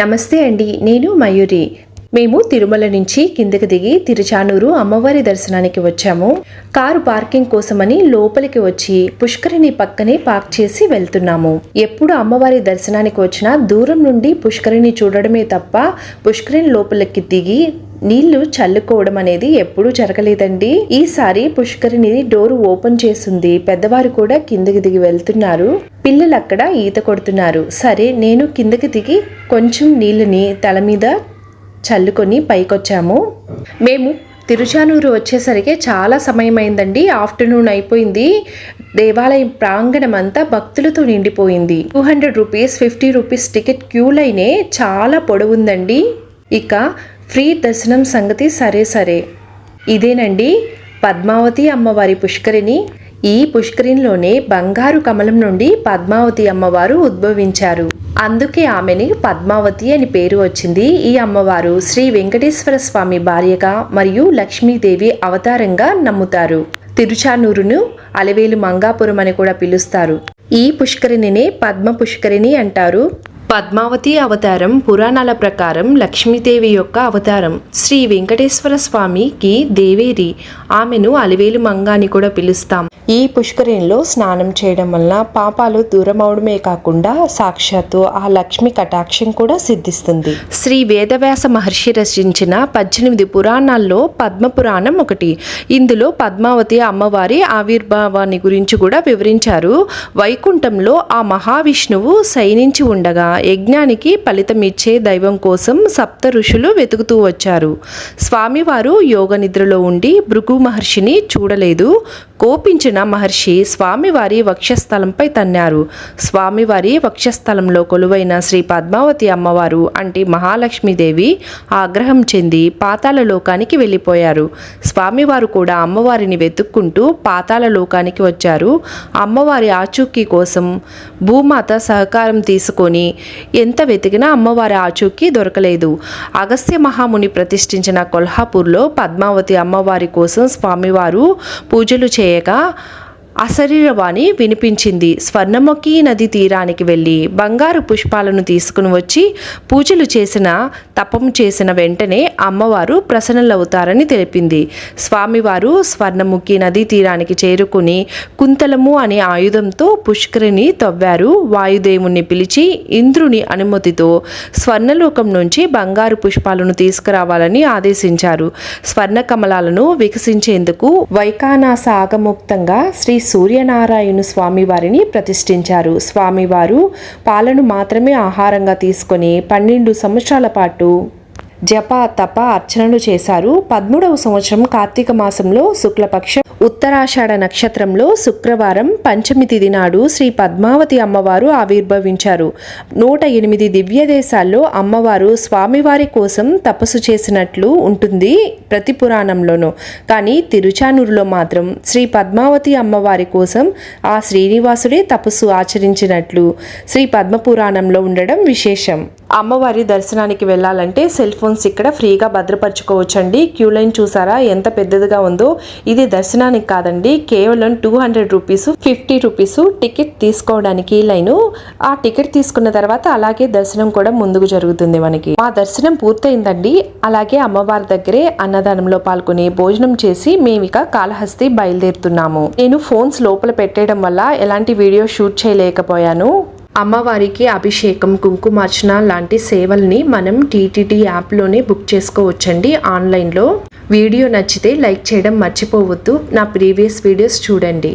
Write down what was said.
నమస్తే అండి నేను మయూరి. మేము తిరుమల నుంచి కిందకి దిగి తిరుచానూరు అమ్మవారి దర్శనానికి వచ్చాము. కారు పార్కింగ్ కోసమని లోపలికి వచ్చి పుష్కరిణి పక్కనే పార్క్ చేసి వెళ్తున్నాము. ఎప్పుడు అమ్మవారి దర్శనానికి వచ్చినా దూరం నుండి పుష్కరిణి చూడడమే తప్ప పుష్కరిణి లోపలికి దిగి నీళ్ళు చల్లుకోవడం అనేది ఎప్పుడూ జరగలేదండి. ఈసారి పుష్కరిణి డోర్ ఓపెన్ చేసింది పెద్దవారు కూడా కిందకి దిగి వెళ్తున్నారు. పిల్లలు అక్కడ ఈత కొడుతున్నారు. సరే నేను కిందకి దిగి కొంచెం నీళ్ళని తల మీద చల్లుకొని పైకొచ్చాము. మేము తిరుచానూరు వచ్చేసరికి చాలా సమయం అయిందండి ఆఫ్టర్నూన్ అయిపోయింది. దేవాలయం ప్రాంగణం అంతా భక్తులతో నిండిపోయింది. Two hundred rupees fifty rupees ticket queue లైనే చాలా పొడవుందండి. ఇక ఫ్రీ దర్శనం సంగతి సరే సరే. ఇదేనండి పద్మావతి అమ్మవారి పుష్కరిణి. ఈ పుష్కరిణిలోనే బంగారు కమలం నుండి పద్మావతి అమ్మవారు ఉద్భవించారు. అందుకే ఆమెని పద్మావతి అని పేరు వచ్చింది ఈ అమ్మవారు. శ్రీ వెంకటేశ్వర స్వామి భార్యగా మరియు లక్ష్మీదేవి అవతారంగా నమ్ముతారు. తిరుచానూరును అలవేలు మంగాపురం అని కూడా పిలుస్తారు. ఈ పుష్కరిణినే పద్మ పుష్కరిణి అంటారు. పద్మావతి అవతారం పురాణాల ప్రకారం లక్ష్మీదేవి యొక్క అవతారం. శ్రీ వెంకటేశ్వర స్వామికి దేవేరి. ఆమెను అలివేలు మంగ అని కూడా పిలుస్తాం. ఈ పుష్కరిణిలో స్నానం చేయడం వల్ల పాపాలు దూరం అవడమే కాకుండా సాక్షాత్తు ఆ లక్ష్మి కటాక్షం కూడా సిద్ధిస్తుంది. శ్రీ వేదవ్యాస మహర్షి రచించిన పద్దెనిమిది పురాణాల్లో పద్మ పురాణం ఒకటి. ఇందులో పద్మావతి అమ్మవారి ఆవిర్భావాన్ని గురించి కూడా వివరించారు. వైకుంఠంలో ఆ మహావిష్ణువు శయనించి ఉండగా యజ్ఞానికి ఫలితం ఇచ్చే దైవం కోసం సప్త ఋషులు వెతుకుతూ వచ్చారు. స్వామివారు యోగ నిద్రలో ఉండి భృగు మహర్షిని చూడలేదు. కోపించిన మహర్షి స్వామివారి వక్షస్థలంపై తన్నారు. స్వామివారి వక్షస్థలంలో కొలువైన శ్రీ పద్మావతి అమ్మవారు అంటే మహాలక్ష్మీదేవి ఆగ్రహం చెంది పాతాల లోకానికి వెళ్ళిపోయారు. స్వామివారు కూడా అమ్మవారిని వెతుక్కుంటూ పాతాల లోకానికి వచ్చారు. అమ్మవారి ఆచూకీ కోసం భూమాత సహకారం తీసుకొని ఎంత వెతికినా అమ్మవారి ఆచూకీ దొరకలేదు. అగస్త్య మహాముని ప్రతిష్ఠించిన కొల్హాపూర్లో పద్మావతి అమ్మవారి కోసం స్వామివారు పూజలు చేయగా అశరీరవాణి వినిపించింది. స్వర్ణముఖి నది తీరానికి వెళ్ళి బంగారు పుష్పాలను తీసుకుని వచ్చి పూజలు చేసిన తపం చేసిన వెంటనే అమ్మవారు ప్రసన్నలవుతారని తెలిపింది. స్వామివారు స్వర్ణముఖి నది తీరానికి చేరుకుని కుంతలము అనే ఆయుధంతో పుష్కరిని తవ్వారు. వాయుదేవుణ్ణి పిలిచి ఇంద్రుని అనుమతితో స్వర్ణలోకం నుంచి బంగారు పుష్పాలను తీసుకురావాలని ఆదేశించారు. స్వర్ణ కమలాలను వికసించేందుకు వైకానాస ఆగముక్తంగా శ్రీ సూర్యనారాయణ స్వామివారిని ప్రతిష్ఠించారు. స్వామివారు పాలను మాత్రమే ఆహారంగా తీసుకొని పన్నెండు సంవత్సరాల పాటు జప తప అర్చనలు చేశారు. పదమూడవ సంవత్సరం కార్తీక మాసంలో శుక్లపక్షం ఉత్తరాషాఢ నక్షత్రంలో శుక్రవారం పంచమి తిథి నాడు శ్రీ పద్మావతి అమ్మవారు ఆవిర్భవించారు. నూట ఎనిమిది దివ్య దేశాల్లో అమ్మవారు స్వామివారి కోసం తపస్సు చేసినట్లు ఉంటుంది ప్రతి పురాణంలోనూ. కానీ తిరుచానూరులో మాత్రం శ్రీ పద్మావతి అమ్మవారి కోసం ఆ శ్రీనివాసుడే తపస్సు ఆచరించినట్లు శ్రీ పద్మపురాణంలో ఉండడం విశేషం. అమ్మవారి దర్శనానికి వెళ్ళాలంటే సెల్ ఫోన్స్ ఇక్కడ ఫ్రీగా భద్రపరచుకోవచ్చండి. క్యూ లైన్ చూసారా? ఎంత పెద్దదిగా ఉందో. ఇది దర్శనానికి కాదండి. కేవలం two hundred rupees fifty rupees ticket తీసుకోవడానికి లైను. ఆ టికెట్ తీసుకున్న తర్వాత అలాగే దర్శనం కూడా ముందుకు జరుగుతుంది మనకి. మా దర్శనం పూర్తయిందండి. అలాగే అమ్మవారి దగ్గరే అన్నదానంలో పాల్గొని భోజనం చేసి మేము ఇక కాళహస్తి బయలుదేరుతున్నాము. నేను ఫోన్స్ లోపల పెట్టేయడం వల్ల ఎలాంటి వీడియో షూట్ చేయలేకపోయాను. అమ్మవారికి అభిషేకం కుంకుమార్చన లాంటి సేవల్ని మనం టీటీడీ యాప్లోనే బుక్ చేసుకోవచ్చండి ఆన్లైన్లో. వీడియో నచ్చితే లైక్ చేయడం మర్చిపోవద్దు. నా ప్రీవియస్ వీడియోస్ చూడండి.